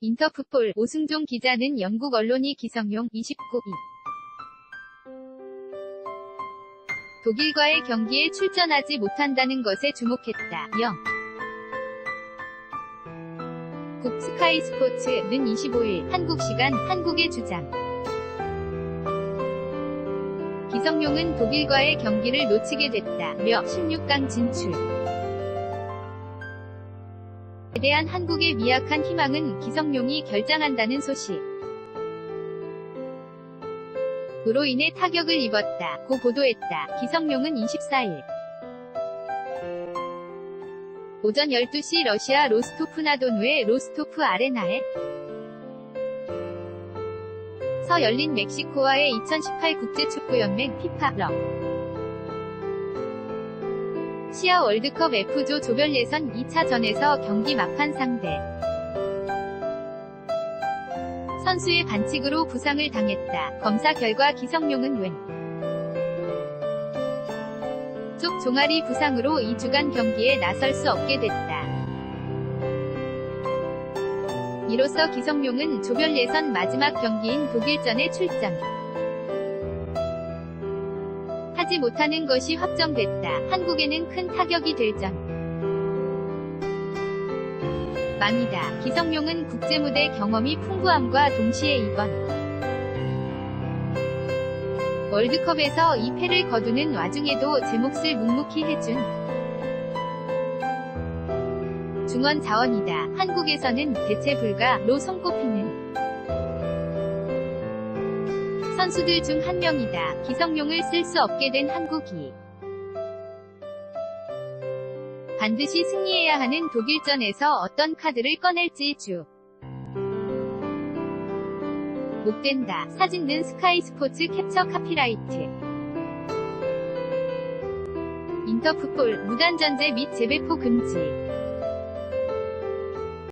인터풋볼 오승종 기자는 영국 언론이 기성용 29일 독일과의 경기에 출전하지 못한다는 것에 주목했다. 0. 국 스카이 스포츠는 25일 한국 시간 한국의 주장 기성용은 독일과의 경기를 놓치게 됐다며 16강 진출 에 대한 한국의 미약한 희망은 기성용이 결장한다는 소식. 으로 인해 타격을 입었다. 고 보도했다. 기성용은 24일 오전 12시 러시아 로스토프나도누의 로스토프 아레나에 서 열린 멕시코와의 2018 국제축구연맹 피파 러 시아 월드컵 F조 조별 예선 2차전에서 경기 막판 상대 선수의 반칙으로 부상을 당했다. 검사 결과 기성용은 왼 쪽 종아리 부상으로 2주간 경기에 나설 수 없게 됐다. 이로써 기성용은 조별 예선 마지막 경기인 독일전에 출전. 하지 못하는 것이 확정됐다. 한국에는 큰 타격이 될 점. 망이다. 기성용은 국제무대 경험이 풍부함과 동시에 이번 월드컵에서 2패를 거두는 와중에도 제 몫을 묵묵히 해준 중원 자원이다. 한국에서는 대체 불가로 손꼽히는 선수들 중 한 명이다. 기성용을 쓸 수 없게 된 한국이 반드시 승리해야 하는 독일전에서 어떤 카드를 꺼낼지 주. 목된다. 사진 는 스카이 스포츠 캡처 카피라이트. 인터풋볼 무단전제 및 재배포 금지.